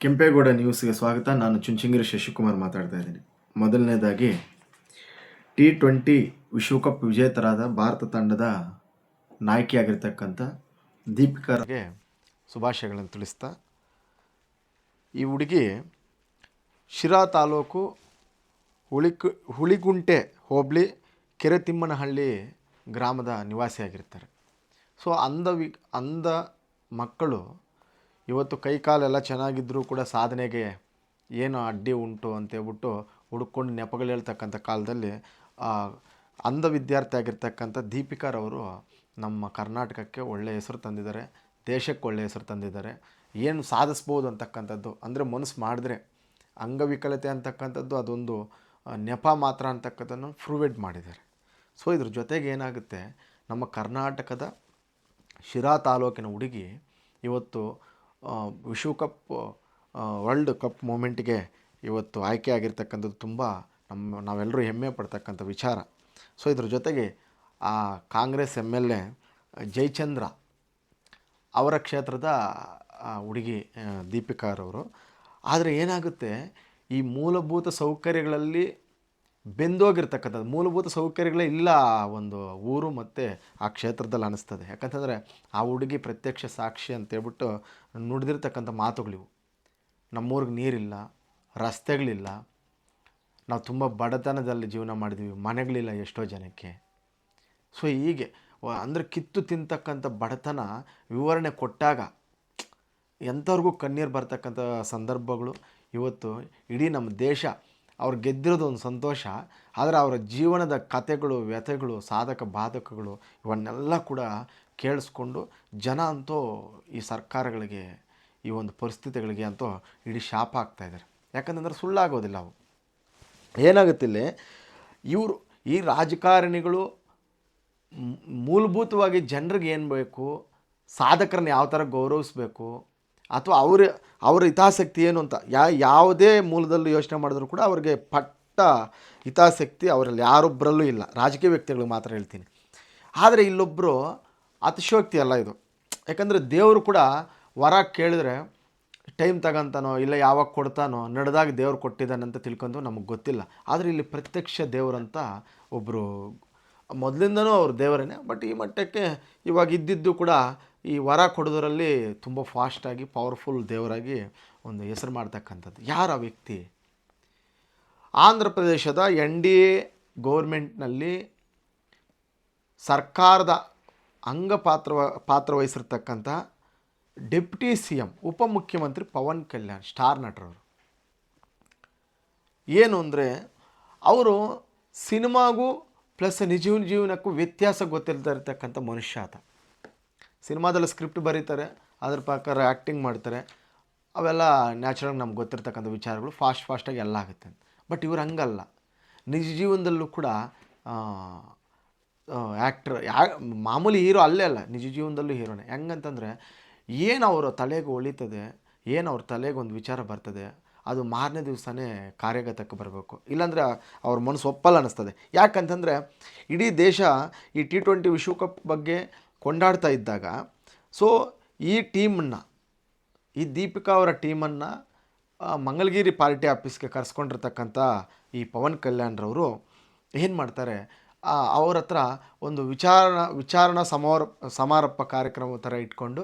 ಕೆಂಪೇಗೌಡ ನ್ಯೂಸ್ಗೆ ಸ್ವಾಗತ. ನಾನು ಚುಂಚಿಂಗಿರಿ ಶಶಿಕುಮಾರ್ ಮಾತಾಡ್ತಾ ಇದ್ದೀನಿ. ಮೊದಲನೇದಾಗಿ ಟಿ ಟ್ವೆಂಟಿ ವಿಶ್ವಕಪ್ ವಿಜೇತರಾದ ಭಾರತ ತಂಡದ ನಾಯಕಿಯಾಗಿರ್ತಕ್ಕಂಥ ದೀಪಿಕಾಗೆ ಶುಭಾಶಯಗಳನ್ನು ತಿಳಿಸ್ತಾ, ಈ ಹುಡುಗಿ ಶಿರಾ ತಾಲೂಕು ಹುಳಿಕು, ಹುಳಿಗುಂಟೆ ಹೋಬಳಿ ಕೆರೆತಿಮ್ಮನಹಳ್ಳಿ ಗ್ರಾಮದ ನಿವಾಸಿಯಾಗಿರ್ತಾರೆ. ಸೊ ಅಂಧ ವಿ ಅಂಧ ಮಕ್ಕಳು ಇವತ್ತು ಕೈಕಾಲೆಲ್ಲ ಚೆನ್ನಾಗಿದ್ದರೂ ಕೂಡ ಸಾಧನೆಗೆ ಏನು ಅಡ್ಡಿ ಉಂಟು ಅಂತೇಳ್ಬಿಟ್ಟು ಹುಡ್ಕೊಂಡು ನೆಪಗಳು ಹೇಳ್ತಕ್ಕಂಥ ಕಾಲದಲ್ಲಿ ಅಂಧ ವಿದ್ಯಾರ್ಥಿ ಆಗಿರ್ತಕ್ಕಂಥ ದೀಪಿಕಾರವರು ನಮ್ಮ ಕರ್ನಾಟಕಕ್ಕೆ ಒಳ್ಳೆಯ ಹೆಸರು ತಂದಿದ್ದಾರೆ, ದೇಶಕ್ಕೆ ಒಳ್ಳೆಯ ಹೆಸರು ತಂದಿದ್ದಾರೆ. ಏನು ಸಾಧಿಸ್ಬೋದು ಅಂತಕ್ಕಂಥದ್ದು, ಅಂದರೆ ಮನಸ್ಸು ಮಾಡಿದ್ರೆ ಅಂಗವಿಕಲತೆ ಅಂತಕ್ಕಂಥದ್ದು ಅದೊಂದು ನೆಪ ಮಾತ್ರ ಅಂತಕ್ಕಂಥದ್ದನ್ನು ಪ್ರೂವೆಡ್ ಮಾಡಿದ್ದಾರೆ. ಸೊ ಇದ್ರ ಜೊತೆಗೆ ಏನಾಗುತ್ತೆ, ನಮ್ಮ ಕರ್ನಾಟಕದ ಶಿರಾ ತಾಲೂಕಿನ ಹುಡುಗಿ ಇವತ್ತು ವಿಶ್ವಕಪ್ ವರ್ಲ್ಡ್ ಕಪ್ ಮೂಮೆಂಟ್ಗೆ ಇವತ್ತು ಆಯ್ಕೆ ಆಗಿರ್ತಕ್ಕಂಥದ್ದು ತುಂಬ ನಮ್ಮ ನಾವೆಲ್ಲರೂ ಹೆಮ್ಮೆ ಪಡ್ತಕ್ಕಂಥ ವಿಚಾರ. ಸೊ, ಇದ್ರ ಜೊತೆಗೆ ಆ Congress M L A Jayachandra ಅವರ ಕ್ಷೇತ್ರದ ಹುಡುಗಿ ದೀಪಿಕಾರವರು. ಆದರೆ ಏನಾಗುತ್ತೆ, ಈ ಮೂಲಭೂತ ಸೌಕರ್ಯಗಳಲ್ಲಿ ಬೆಂದೋಗಿರ್ತಕ್ಕಂಥದ್ದು, ಮೂಲಭೂತ ಸೌಕರ್ಯಗಳೇ ಇಲ್ಲ ಒಂದು ಊರು ಮತ್ತು ಆ ಕ್ಷೇತ್ರದಲ್ಲಿ ಅನಿಸ್ತದೆ. ಯಾಕಂತಂದರೆ ಆ ಹುಡುಗಿ ಪ್ರತ್ಯಕ್ಷ ಸಾಕ್ಷಿ ಅಂತೇಳ್ಬಿಟ್ಟು ನುಡಿದಿರ್ತಕ್ಕಂಥ ಮಾತುಗಳಿವು. ನಮ್ಮೂರಿಗೆ ನೀರಿಲ್ಲ, ರಸ್ತೆಗಳಿಲ್ಲ, ನಾವು ತುಂಬ ಬಡತನದಲ್ಲಿ ಜೀವನ ಮಾಡಿದ್ವಿ, ಮನೆಗಳಿಲ್ಲ ಎಷ್ಟೋ ಜನಕ್ಕೆ. ಸೊ ಹೀಗೆ ಅಂದರೆ ಕಿತ್ತು ತಿಂತಕ್ಕಂಥ ಬಡತನ ವಿವರಣೆ ಕೊಟ್ಟಾಗ ಎಂಥವ್ರಿಗೂ ಕಣ್ಣೀರು ಬರ್ತಕ್ಕಂಥ ಸಂದರ್ಭಗಳು ಇವತ್ತು ಇಡೀ ನಮ್ಮ ದೇಶ ಅವ್ರು ಗೆದ್ದಿರೋದು ಒಂದು ಸಂತೋಷ. ಆದರೆ ಅವರ ಜೀವನದ ಕಥೆಗಳು ವ್ಯಥೆಗಳು, ಸಾಧಕ ಬಾಧಕಗಳು ಇವನ್ನೆಲ್ಲ ಕೂಡ ಕೇಳಿಸ್ಕೊಂಡು ಜನ ಅಂತೂ ಈ ಸರ್ಕಾರಗಳಿಗೆ, ಈ ಒಂದು ಪರಿಸ್ಥಿತಿಗಳಿಗೆ ಅಂತೂ ಇಡೀ ಶಾಪ ಆಗ್ತಾಯಿದ್ದಾರೆ ಯಾಕಂತಂದ್ರೆ ಸುಳ್ಳಾಗೋದಿಲ್ಲ ಅವು. ಏನಾಗುತ್ತಿಲ್ಲ ಇವರು ಈ ರಾಜಕಾರಣಿಗಳು ಮೂಲಭೂತವಾಗಿ ಜನರಿಗೆ ಏನು ಬೇಕು? ಸಾಧಕರನ್ನ ಯಾವ ಥರ ಗೌರವಿಸ್ಬೇಕು? ಅಥವಾ ಅವ್ರ, ಅವರ ಹಿತಾಸಕ್ತಿ ಏನು ಅಂತ, ಯಾ, ಯಾವುದೇ ಮೂಲದಲ್ಲೂ ಯೋಚನೆ ಮಾಡಿದ್ರು ಕೂಡ ಅವ್ರಿಗೆ ಪಟ್ಟ ಹಿತಾಸಕ್ತಿ ಅವರಲ್ಲಿ ಯಾರೊಬ್ಬರಲ್ಲೂ ಇಲ್ಲ. ರಾಜಕೀಯ ವ್ಯಕ್ತಿಗಳಿಗೆ ಮಾತ್ರ ಹೇಳ್ತೀನಿ. ಆದರೆ ಇಲ್ಲೊಬ್ಬರು ಅತಿಶೋಕ್ತಿ ಅಲ್ಲ ಇದು. ಯಾಕಂದರೆ ದೇವರು ಕೂಡ ವರ ಕೇಳಿದ್ರೆ ಟೈಮ್ ತಗೊಂತಾನೋ, ಇಲ್ಲ ಯಾವಾಗ ಕೊಡ್ತಾನೋ, ನಡೆದಾಗ ದೇವ್ರು ಕೊಟ್ಟಿದ್ದಾನೆ ಅಂತ ತಿಳ್ಕೊಂಡು ನಮಗೆ ಗೊತ್ತಿಲ್ಲ. ಆದರೆ ಇಲ್ಲಿ ಪ್ರತ್ಯಕ್ಷ ದೇವರಂತ ಒಬ್ಬರು ಮೊದಲಿಂದನೂ ಅವ್ರು ದೇವರೇನೆ, ಬಟ್ ಈ ಮಟ್ಟಕ್ಕೆ ಇವಾಗ ಇದ್ದಿದ್ದು ಕೂಡ ಈ ವರ ಕೊಡೋದರಲ್ಲಿ ತುಂಬ ಫಾಸ್ಟಾಗಿ, ಪವರ್ಫುಲ್ ದೇವರಾಗಿ ಒಂದು ಹೆಸರು ಮಾಡ್ತಕ್ಕಂಥದ್ದು. ಯಾರು ವ್ಯಕ್ತಿ? ಆಂಧ್ರ ಪ್ರದೇಶದ ಎನ್ ಡಿ ಎ ಗೌರ್ಮೆಂಟ್ನಲ್ಲಿ ಸರ್ಕಾರದ ಅಂಗಪಾತ್ರ ಪಾತ್ರ ವಹಿಸಿರ್ತಕ್ಕಂಥ ಡೆಪ್ಟಿ ಸಿ ಎಂ ಉಪಮುಖ್ಯಮಂತ್ರಿ ಪವನ್ ಕಲ್ಯಾಣ್, ಸ್ಟಾರ್ ನಟರವರು. ಏನು ಅಂದರೆ, ಅವರು ಸಿನಿಮಾಗೂ ಪ್ಲಸ್ ನಿಜ ಜೀವನಕ್ಕೂ ವ್ಯತ್ಯಾಸ ಗೊತ್ತಿಲ್ಲದ ಇರತಕ್ಕಂಥ ಮನುಷ್ಯ ಆತ ಸಿನಿಮಾದಲ್ಲಿ ಸ್ಕ್ರಿಪ್ಟ್ ಬರೀತಾರೆ, ಅದ್ರ ಪ್ರಕಾರ ಆ್ಯಕ್ಟಿಂಗ್ ಮಾಡ್ತಾರೆ. ಅವೆಲ್ಲ ನ್ಯಾಚುರಲ್ ನಮ್ಗೆ ಗೊತ್ತಿರ್ತಕ್ಕಂಥ ವಿಚಾರಗಳು ಫಾಸ್ಟ್ ಫಾಸ್ಟಾಗಿ ಎಲ್ಲ ಆಗುತ್ತೆ. ಬಟ್ ಇವ್ರು ಹಂಗಲ್ಲ. ನಿಜ ಜೀವನದಲ್ಲೂ ಕೂಡ ಆ್ಯಕ್ಟ್ರ್ ಯಾ, ಮಾಮೂಲಿ ಹೀರೋ ಅಲ್ಲೇ ಅಲ್ಲ, ನಿಜ ಜೀವನದಲ್ಲೂ ಹೀರೋನೇ ಹೆಂಗಂತಂದರೆ, ಏನು ಅವರ ತಲೆಗೆ ಒಳಿತದೆ, ಏನು ಅವ್ರ ತಲೆಗೆ ಒಂದು ವಿಚಾರ ಬರ್ತದೆ, ಅದು ಮಾರನೇ ದಿವಸನೇ ಕಾರ್ಯಗತಕ್ಕೆ ಬರಬೇಕು. ಇಲ್ಲಾಂದರೆ ಅವ್ರ ಮನಸ್ಸು ಒಪ್ಪಲ್ಲ ಅನ್ನಿಸ್ತದೆ ಯಾಕಂತಂದರೆ, ಇಡೀ ದೇಶ ಈ ಟಿ ಟ್ವೆಂಟಿ ವಿಶ್ವಕಪ್ ಬಗ್ಗೆ ಕೊಂಡಾಡ್ತಾ ಇದ್ದಾಗ ಸೊ ಈ ಟೀಮನ್ನು, ಈ ದೀಪಿಕಾ ಅವರ ಟೀಮನ್ನು ಮಂಗಲಗಿರಿ ಪಾರ್ಟಿ ಆಫೀಸ್ಗೆ ಕರೆಸ್ಕೊಂಡಿರ್ತಕ್ಕಂಥ ಈ ಪವನ್ ಕಲ್ಯಾಣ್ರವರು ಏನು ಮಾಡ್ತಾರೆ ಅವ್ರ ಹತ್ರ ಒಂದು ವಿಚಾರಣ, ವಿಚಾರಣಾ ಸಮಾರ, ಸಮಾರೋಪ ಕಾರ್ಯಕ್ರಮ ಥರ ಇಟ್ಕೊಂಡು,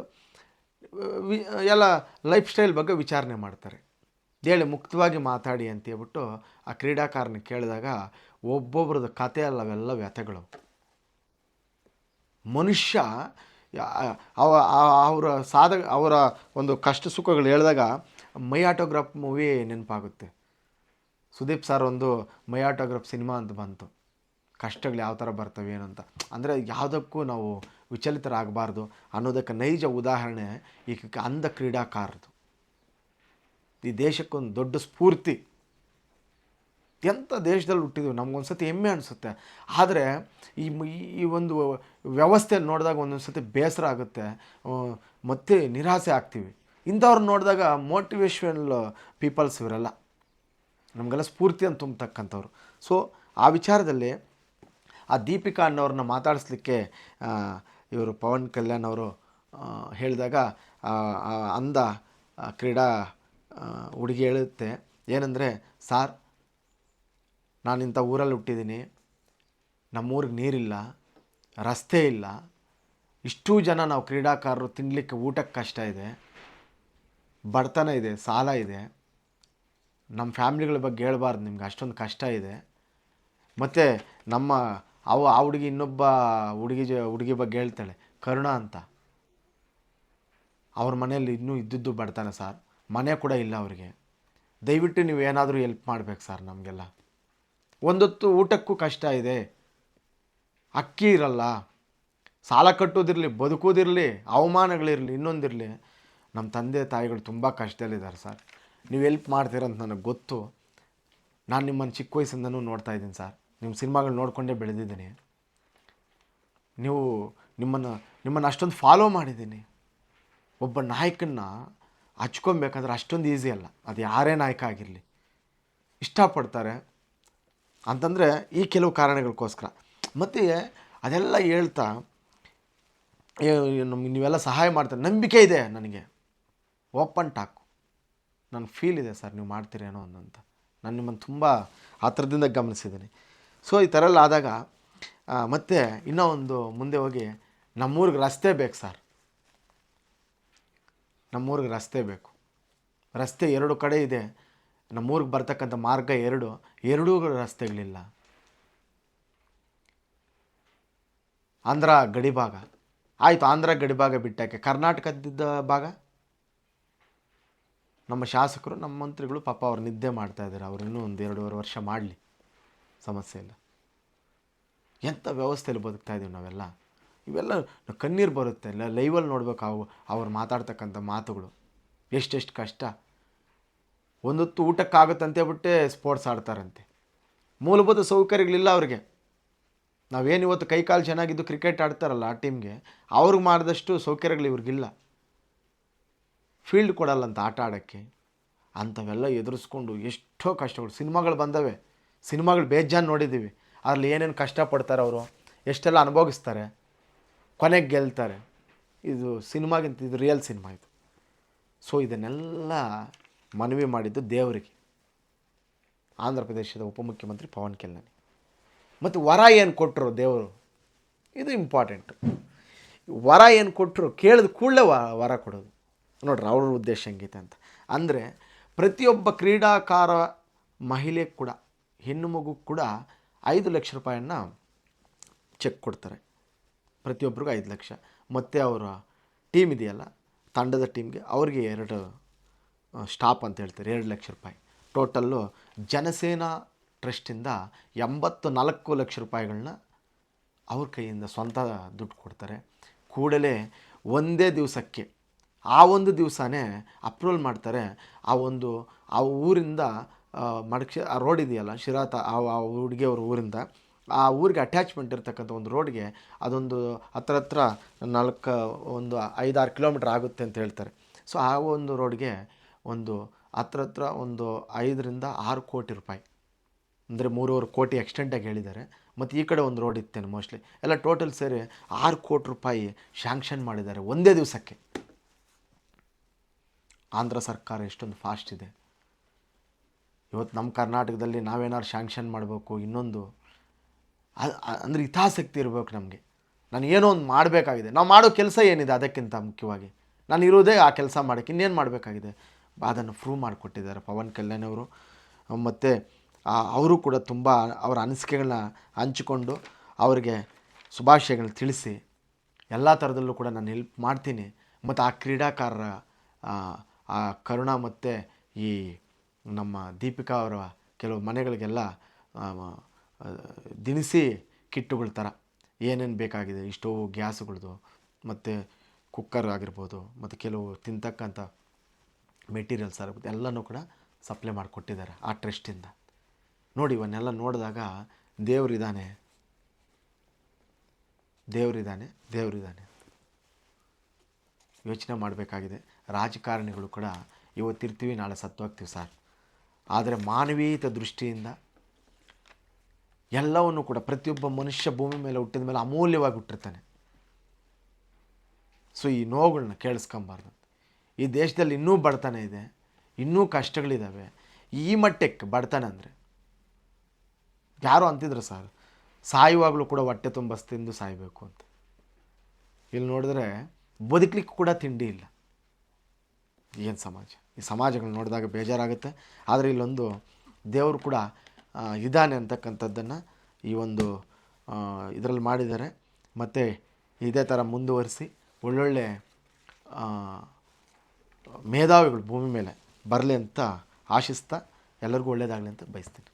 ವಿ, ಎಲ್ಲ ಲೈಫ್ ಸ್ಟೈಲ್ ಬಗ್ಗೆ ವಿಚಾರಣೆ ಮಾಡ್ತಾರೆ. ಹೇಳಿ ಮುಕ್ತವಾಗಿ ಮಾತಾಡಿ ಅಂತ ಹೇಳ್ಬಿಟ್ಟು ಆ ಕ್ರೀಡಾಕಾರನ ಕೇಳಿದಾಗ ಒಬ್ಬೊಬ್ರದ್ದು ಕತೆ ಅಲ್ಲವೆಲ್ಲ ವ್ಯಥೆಗಳು ಮನುಷ್ಯ ಅವರ ಸಾಧ ಅವರ ಒಂದು ಕಷ್ಟ ಸುಖಗಳು ಹೇಳಿದಾಗ ಮೈ ಆಟೋಗ್ರಾಫ್ ಮೂವಿ ನೆನಪಾಗುತ್ತೆ. ಸುದೀಪ್ ಸರ್ ಒಂದು ಮೈ ಆಟೋಗ್ರಾಫ್ ಸಿನಿಮಾ ಅಂತ ಬಂತು. ಕಷ್ಟಗಳು ಯಾವ ಥರ ಬರ್ತವೆ ಏನು ಅಂತ ಅಂದರೆ ಯಾವುದಕ್ಕೂ ನಾವು ವಿಚಲಿತರಾಗಬಾರ್ದು ಅನ್ನೋದಕ್ಕೆ ನೈಜ ಉದಾಹರಣೆ ಈ ಕ- ಅಂಧ ಕ್ರೀಡಾಕಾರದು ಈ ದೇಶಕ್ಕೊಂದು ದೊಡ್ಡ ಸ್ಫೂರ್ತಿ. ಎಂಥ ದೇಶದಲ್ಲಿ ಹುಟ್ಟಿದ್ವಿ ನಮ್ಗೊಂದು ಸತಿ ಹೆಮ್ಮೆ ಅನಿಸುತ್ತೆ. ಆದರೆ ಈ ಈ- ಒಂದು ವ್ಯವಸ್ಥೆ ನೋಡಿದಾಗ ಒಂದೊಂದು ಸತಿ ಬೇಸರ ಆಗುತ್ತೆ ಮತ್ತೆ ನಿರಾಸೆ ಆಗ್ತೀವಿ. ಇಂಥವ್ರನ್ನ ನೋಡಿದಾಗ ಮೋಟಿವೇಶ್ನಲ್ ಪೀಪಲ್ಸ್ ಇವರೆಲ್ಲ, ನಮಗೆಲ್ಲ ಸ್ಫೂರ್ತಿ ಅಂತ ತುಂಬತಕ್ಕಂಥವ್ರು. ಸೊ ಆ ವಿಚಾರದಲ್ಲಿ ಆ ದೀಪಿಕಾ ಅನ್ನೋರನ್ನ ಮಾತಾಡಿಸ್ಲಿಕ್ಕೆ ಇವರು ಪವನ್ ಕಲ್ಯಾಣ್ ಅವರು ಹೇಳಿದಾಗ ಅಂದ ಕ್ರೀಡಾ ಹುಡುಗಿ ಹೇಳುತ್ತೆ. ಏನಂದರೆ, ಸಾರ್ ನಾನು ಇಂಥ ಊರಲ್ಲಿ ಹುಟ್ಟಿದ್ದೀನಿ. ನಮ್ಮೂರಿಗೆ ನೀರಿಲ್ಲ, ರಸ್ತೆ ಇಲ್ಲ. ಇಷ್ಟು ಜನ ನಾವು ಕ್ರೀಡಾಕಾರರು ತಿನ್ನಲಿಕ್ಕೆ ಊಟಕ್ಕೆ ಕಷ್ಟ ಇದೆ. ಬಡತನ ಇದೆ, ಸಾಲ ಇದೆ. ನಮ್ಮ ಫ್ಯಾಮ್ಲಿಗಳ ಬಗ್ಗೆ ಹೇಳ್ಬಾರ್ದು, ನಿಮ್ಗೆ ಅಷ್ಟೊಂದು ಕಷ್ಟ ಇದೆ. ಮತ್ತು ನಮ್ಮ ಅವು ಆ ಹುಡುಗಿ ಇನ್ನೊಬ್ಬ ಹುಡುಗಿ ಹುಡುಗಿ ಬಗ್ಗೆ ಹೇಳ್ತಾಳೆ, ಕರುಣ ಅಂತ. ಅವ್ರ ಮನೆಯಲ್ಲಿ ಇನ್ನೂ ಇದ್ದಿದ್ದು ಬಡತನ ಸರ್. ಮನೆ ಕೂಡ ಇಲ್ಲ ಅವರಿಗೆ. ದಯವಿಟ್ಟು ನೀವು ಏನಾದರೂ ಹೆಲ್ಪ್ ಮಾಡ್ಬೇಕು ಸರ್ ನಮಗೆಲ್ಲ. ಒಂದೊತ್ತು ಊಟಕ್ಕೂ ಕಷ್ಟ ಇದೆ. ಅಕ್ಕಿ ಇರಲ್ಲ, ಸಾಲ ಕಟ್ಟೋದಿರಲಿ, ಬದುಕೋದಿರಲಿ, ಅವಮಾನಗಳಿರಲಿ, ಇನ್ನೊಂದಿರಲಿ ನಮ್ಮ ತಂದೆ ತಾಯಿಗಳು ತುಂಬ ಕಷ್ಟದಲ್ಲಿದ್ದಾರೆ ಸರ್. ನೀವು ಹೆಲ್ಪ್ ಮಾಡ್ತೀರಂತ ನನಗೆ ಗೊತ್ತು. ನಾನು ನಿಮ್ಮನ್ನು ಚಿಕ್ಕ ವಯಸ್ಸಿಂದನೂ ನೋಡ್ತಾ ಇದ್ದೀನಿ ಸರ್. ನಿಮ್ಮ ಸಿನಿಮಾಗಳು ನೋಡಿಕೊಂಡೇ ಬೆಳೆದಿದ್ದೀನಿ. ನೀವು ನಿಮ್ಮನ್ನು ನಿಮ್ಮನ್ನು ಅಷ್ಟೊಂದು ಫಾಲೋ ಮಾಡಿದ್ದೀನಿ. ಒಬ್ಬ ನಾಯಕನ್ನ ಹಚ್ಕೊಬೇಕಂದ್ರೆ ಅಷ್ಟೊಂದು ಈಸಿ ಅಲ್ಲ. ಅದು ಯಾರೇ ನಾಯಕ ಆಗಿರಲಿ. ಇಷ್ಟಪಡ್ತಾರೆ. ಅಂತಂದರೆ ಈ ಕೆಲವು ಕಾರಣಗಳಿಗೋಸ್ಕರ. ಮತ್ತು ಅದೆಲ್ಲ ಹೇಳ್ತಾ ನಮ್ಗೆ ನೀವೆಲ್ಲ ಸಹಾಯ ಮಾಡ್ತಾರೆ. ನಂಬಿಕೆ ಇದೆ ನನಗೆ. Open talk. ನನ್ನ ಫೀಲ್ ಇದೆ ಸರ್ ನೀವು ಮಾಡ್ತೀರೇನೋ ಅಂತ ನಾನು ನಿಮ್ಮನ್ನು ತುಂಬ ಹತ್ರದಿಂದ ಗಮನಿಸಿದ್ದೀನಿ. ಸೊ ಈ ಥರ ಎಲ್ಲ ಆದಾಗ ಆ, ಮತ್ತೆ ಇನ್ನೂ ಒಂದು ಮುಂದೆ ಹೋಗಿ ನಮ್ಮೂರಿಗೆ ರಸ್ತೆ ಬೇಕು ಸರ್. ನಮ್ಮೂರಿಗೆ ರಸ್ತೆ ಬೇಕು. ರಸ್ತೆ ಎರಡು ಕಡೆ ಇದೆ. ನಮ್ಮೂರಿಗೆ ಬರ್ತಕ್ಕಂಥ ಮಾರ್ಗ ಎರಡು. ಎರಡೂ ರಸ್ತೆಗಳಿಲ್ಲ. ಆಂಧ್ರ ಗಡಿ ಭಾಗ ಆಯಿತು, ಆಂಧ್ರ ಗಡಿ ಭಾಗ ಬಿಟ್ಟಾಕೆ ಕರ್ನಾಟಕದ ಭಾಗ? ನಮ್ಮ ಶಾಸಕರು, ನಮ್ಮ ಮಂತ್ರಿಗಳು ಪಾಪ ಅವ್ರು ನಿದ್ದೆ ಮಾಡ್ತಾ ಇದ್ದಾರೆ. ಅವ್ರು ಇನ್ನೂ ಒಂದು ಎರಡೂವರೆ ವರ್ಷ ಮಾಡಲಿ. ಸಮಸ್ಯೆ ಇಲ್ಲ. ಎಂಥ ವ್ಯವಸ್ಥೆಯಲ್ಲಿ ಬದುಕ್ತಾ ಇದ್ದೀವಿ ನಾವೆಲ್ಲ? ಇವೆಲ್ಲ ಕಣ್ಣೀರು ಬರುತ್ತೆ. ಇಲ್ಲ ಲೈವಲ್ಲಿ ನೋಡ್ಬೇಕು ಅವು ಅವ್ರು ಮಾತಾಡ್ತಕ್ಕಂಥ ಮಾತುಗಳು. ಎಷ್ಟೆಷ್ಟು ಕಷ್ಟ. ಒಂದೊತ್ತು ಊಟಕ್ಕಾಗುತ್ತಂತೆ ಬಿಟ್ಟೆ ಸ್ಪೋರ್ಟ್ಸ್ ಆಡ್ತಾರಂತೆ. ಮೂಲಭೂತ ಸೌಕರ್ಯಗಳಿಲ್ಲ ಅವ್ರಿಗೆ. ನಾವೇನು ಇವತ್ತು ಕೈಕಾಲು ಚೆನ್ನಾಗಿದ್ದು ಕ್ರಿಕೆಟ್ ಆಡ್ತಾರಲ್ಲ ಆ ಟೀಮ್ಗೆ ಅವ್ರಿಗೆ ಮಾಡಿದಷ್ಟು ಸೌಕರ್ಯಗಳು ಇವ್ರಿಗಿಲ್ಲ. ಫೀಲ್ಡ್ ಕೊಡಲ್ಲಂತ ಆಟ ಆಡೋಕ್ಕೆ. ಅಂಥವೆಲ್ಲ ಎದುರಿಸ್ಕೊಂಡು ಎಷ್ಟೋ ಕಷ್ಟಗಳು. ಸಿನಿಮಾಗಳು ಬಂದವೆ. ಸಿನಿಮಾಗಳು ಬೇಜಾನ್ ನೋಡಿದ್ದೀವಿ. ಅದರಲ್ಲಿ ಏನೇನು ಕಷ್ಟಪಡ್ತಾರೆ ಅವರು? ಎಷ್ಟೆಲ್ಲ ಅನುಭವಿಸ್ತಾರೆ? ಕೊನೆಗೆ ಗೆಲ್ತಾರೆ. ಇದು ಸಿನಿಮಾಗಿಂತ ಇದು ರಿಯಲ್ ಸಿನಿಮಾ ಇದು. ಸೊ ಇದನ್ನೆಲ್ಲ ಮನವಿ ಮಾಡಿದ್ದು ದೇವರಿಗೆ. ಆಂಧ್ರ ಪ್ರದೇಶದ ಉಪಮುಖ್ಯಮಂತ್ರಿ ಪವನ್ ಕಲ್ಯಾಣಿ. ಮತ್ತು ವರ ಏನು ಕೊಟ್ಟರು ದೇವರು? ಇದು ಇಂಪಾರ್ಟೆಂಟು ವರ ಏನು ಕೊಟ್ಟರು ಕೇಳಿದ ಕೂಡಲೇ ವರ ಕೊಡೋದು. ನೋಡ್ರಿ ಅವ್ರ ಉದ್ದೇಶ ಹೆಂಗೈತೆ ಅಂತ. ಅಂದರೆ ಪ್ರತಿಯೊಬ್ಬ ಕ್ರೀಡಾಕಾರ ಮಹಿಳೆ ಕೂಡ, ಹೆಣ್ಣು ಮಗು ಕೂಡ ಐದು ಲಕ್ಷ ರೂಪಾಯಿಯನ್ನು ಚೆಕ್ ಕೊಡ್ತಾರೆ. ಪ್ರತಿಯೊಬ್ಬರಿಗೂ ಐದು ಲಕ್ಷ. ಮತ್ತು ಅವರ ಟೀಮ್ ಇದೆಯಲ್ಲ, ತಂಡದ ಟೀಮ್ಗೆ ಅವ್ರಿಗೆ ಎರಡು ಸ್ಟಾಪ್ ಅಂತ ಹೇಳ್ತಾರೆ, ಎರಡು ಲಕ್ಷ ರೂಪಾಯಿ. ಟೋಟಲ್ಲು ಜನಸೇನಾ ಟ್ರಸ್ಟಿಂದ ಎಂಬತ್ತು ನಾಲ್ಕು ಲಕ್ಷ ರೂಪಾಯಿಗಳನ್ನ ಅವ್ರ ಕೈಯಿಂದ ಸ್ವಂತ ದುಡ್ಡು ಕೊಡ್ತಾರೆ. ಕೂಡಲೇ ಒಂದೇ ದಿವಸಕ್ಕೆ, ಆ ಒಂದು ದಿವಸನೇ ಅಪ್ರೂವಲ್ ಮಾಡ್ತಾರೆ. ಆ ಒಂದು, ಆ ಊರಿಂದ ಮಡಕ್ಷ, ಆ ರೋಡ್ ಇದೆಯಲ್ಲ, ಶಿರಾತ, ಆ ಆ ಹುಡುಗಿ ಅವ್ರ ಊರಿಂದ, ಆ ಊರಿಗೆ ಅಟ್ಯಾಚ್ಮೆಂಟ್ ಇರ್ತಕ್ಕಂಥ ಒಂದು ರೋಡ್ಗೆ ಅದೊಂದು ಹತ್ರ ಹತ್ರ ನಾಲ್ಕು, ಒಂದು ಐದಾರು ಕಿಲೋಮೀಟ್ರ್ ಆಗುತ್ತೆ ಅಂತ ಹೇಳ್ತಾರೆ. ಸೊ ಆ ಒಂದು ರೋಡ್ಗೆ ಒಂದು ಹತ್ರ ಹತ್ರ ಒಂದು ಐದರಿಂದ ಆರು ಕೋಟಿ ರೂಪಾಯಿ. ಅಂದರೆ ಮೂರುವರೆ ಕೋಟಿ ಎಕ್ಸ್ಟೆಂಟಾಗಿ ಹೇಳಿದ್ದಾರೆ. ಮತ್ತು ಈ ಕಡೆ ಒಂದು ರೋಡ್ ಇತ್ತೇನೆ ಮೋಸ್ಟ್ಲಿ ಎಲ್ಲ ಟೋಟಲ್ ಸೇರಿ ಆರು ಕೋಟಿ ರೂಪಾಯಿ ಶ್ಯಾಂಕ್ಷನ್ ಮಾಡಿದ್ದಾರೆ ಒಂದೇ ದಿವಸಕ್ಕೆ. ಆಂಧ್ರ ಸರ್ಕಾರ ಎಷ್ಟೊಂದು ಫಾಸ್ಟ್ ಇದೆ. ಇವತ್ತು ನಮ್ಮ ಕರ್ನಾಟಕದಲ್ಲಿ ನಾವೇನಾದ್ರು ಶಾಂಕ್ಷನ್ ಮಾಡಬೇಕು, ಇನ್ನೊಂದು ಅಂದರೆ ಹಿತಾಸಕ್ತಿ ಇರಬೇಕು ನಮಗೆ. ನಾನು ಏನೋ ಒಂದು ಮಾಡಬೇಕಾಗಿದೆ. ನಾವು ಮಾಡೋ ಕೆಲಸ ಏನಿದೆ ಅದಕ್ಕಿಂತ ಮುಖ್ಯವಾಗಿ. ನಾನು ಇರೋದೇ ಆ ಕೆಲಸ ಮಾಡೋಕ್ಕೆ, ಇನ್ನೇನು ಮಾಡಬೇಕಾಗಿದೆ? ಅದನ್ನು ಪ್ರೂವ್ ಮಾಡಿಕೊಟ್ಟಿದ್ದಾರೆ. ಪವನ್ ಕಲ್ಯಾಣ್ ಅವರು. ಮತ್ತು ಅವರು ಕೂಡ ತುಂಬ ಅವರ ಅನಿಸಿಕೆಗಳನ್ನ ಹಂಚಿಕೊಂಡು ಅವರಿಗೆ ಶುಭಾಶಯಗಳನ್ನ ತಿಳಿಸಿ ಎಲ್ಲ ಥರದಲ್ಲೂ ಕೂಡ ನಾನು ಹೆಲ್ಪ್ ಮಾಡ್ತೀನಿ. ಮತ್ತು ಆ ಕ್ರೀಡಾಕಾರರ ಆ, ಕರುಣ ಮತ್ತು ಈ ನಮ್ಮ ದೀಪಿಕಾ ಅವರ ಕೆಲವು ಮನೆಗಳಿಗೆಲ್ಲ ದಿನಸಿ ಕಿಟ್ಟುಗಳ ಥರ ಏನೇನು ಬೇಕಾಗಿದೆ ಇಷ್ಟೋ ಸ್ಟೋವ್ ಗ್ಯಾಸ್ಗಳದು ಮತ್ತು ಕುಕ್ಕರ್ ಆಗಿರ್ಬೋದು ಮತ್ತು ಕೆಲವು ತಿಂತಕ್ಕಂಥ ಮೆಟೀರಿಯಲ್ಸ್ ಆಗಿರ್ಬೋದು ಎಲ್ಲನೂ ಕೂಡ ಸಪ್ಲೈ ಮಾಡಿಕೊಟ್ಟಿದ್ದಾರೆ ಆ ಟ್ರಸ್ಟಿಂದ ನೋಡಿ, ಇವನ್ನೆಲ್ಲ ನೋಡಿದಾಗ ದೇವರಿದ್ದಾನೆ. ದೇವರಿದ್ದಾನೆ ದೇವರಿದ್ದಾನೆ. ಯೋಚನೆ ಮಾಡಬೇಕಾಗಿದೆ. ರಾಜಕಾರಣಿಗಳು ಕೂಡ ಇವತ್ತಿರ್ತೀವಿ, ನಾಳೆ ಸತ್ವಾಗ್ತೀವಿ ಸರ್. ಆದರೆ ಮಾನವೀಯತ ದೃಷ್ಟಿಯಿಂದ ಎಲ್ಲವನ್ನು ಕೂಡ ಪ್ರತಿಯೊಬ್ಬ ಮನುಷ್ಯ ಭೂಮಿ ಮೇಲೆ ಹುಟ್ಟಿದ ಮೇಲೆ ಅಮೂಲ್ಯವಾಗಿ ಹುಟ್ಟಿರ್ತಾನೆ. ಸೊ ಈ ನೋವುಗಳನ್ನ ಕೇಳಿಸ್ಕೊಂಬಾರ್ದು. ಈ ದೇಶದಲ್ಲಿ ಇನ್ನೂ ಬಡತನ ಇದೆ, ಇನ್ನೂ ಕಷ್ಟಗಳಿದ್ದಾವೆ ಈ ಮಟ್ಟಕ್ಕೆ ಬಡತನ ಅಂದರೆ? ಯಾರು ಅಂತಿದ್ರು ಸರ್, ಸಾಯುವಾಗಲೂ ಕೂಡ ಹೊಟ್ಟೆ ತುಂಬಸ್ ತಿಂದು ಸಾಯಬೇಕು ಅಂತ. ಇಲ್ಲಿ ನೋಡಿದ್ರೆ ಬದುಕಲಿಕ್ಕೆ ಕೂಡ ತಿಂಡಿ ಇಲ್ಲ. ಏನು ಸಮಾಜ? ಈ ಸಮಾಜಗಳನ್ನ ನೋಡಿದಾಗ ಬೇಜಾರಾಗುತ್ತೆ. ಆದರೆ ಇಲ್ಲೊಂದು ದೇವರು ಕೂಡ ಇದ್ದಾನೆ ಅಂತಕ್ಕಂಥದ್ದನ್ನು ಈ ಒಂದು ಇದರಲ್ಲಿ ಮಾಡಿದ್ದಾರೆ. ಮತ್ತು ಇದೇ ಥರ ಮುಂದುವರಿಸಿ ಒಳ್ಳೊಳ್ಳೆ ಮೇಧಾವಿಗಳು ಭೂಮಿ ಮೇಲೆ ಬರಲಿ ಅಂತ ಆಶಿಸ್ತಾ ಎಲ್ಲರಿಗೂ ಒಳ್ಳೆಯದಾಗಲಿ ಅಂತ ಬಯಸ್ತೀನಿ.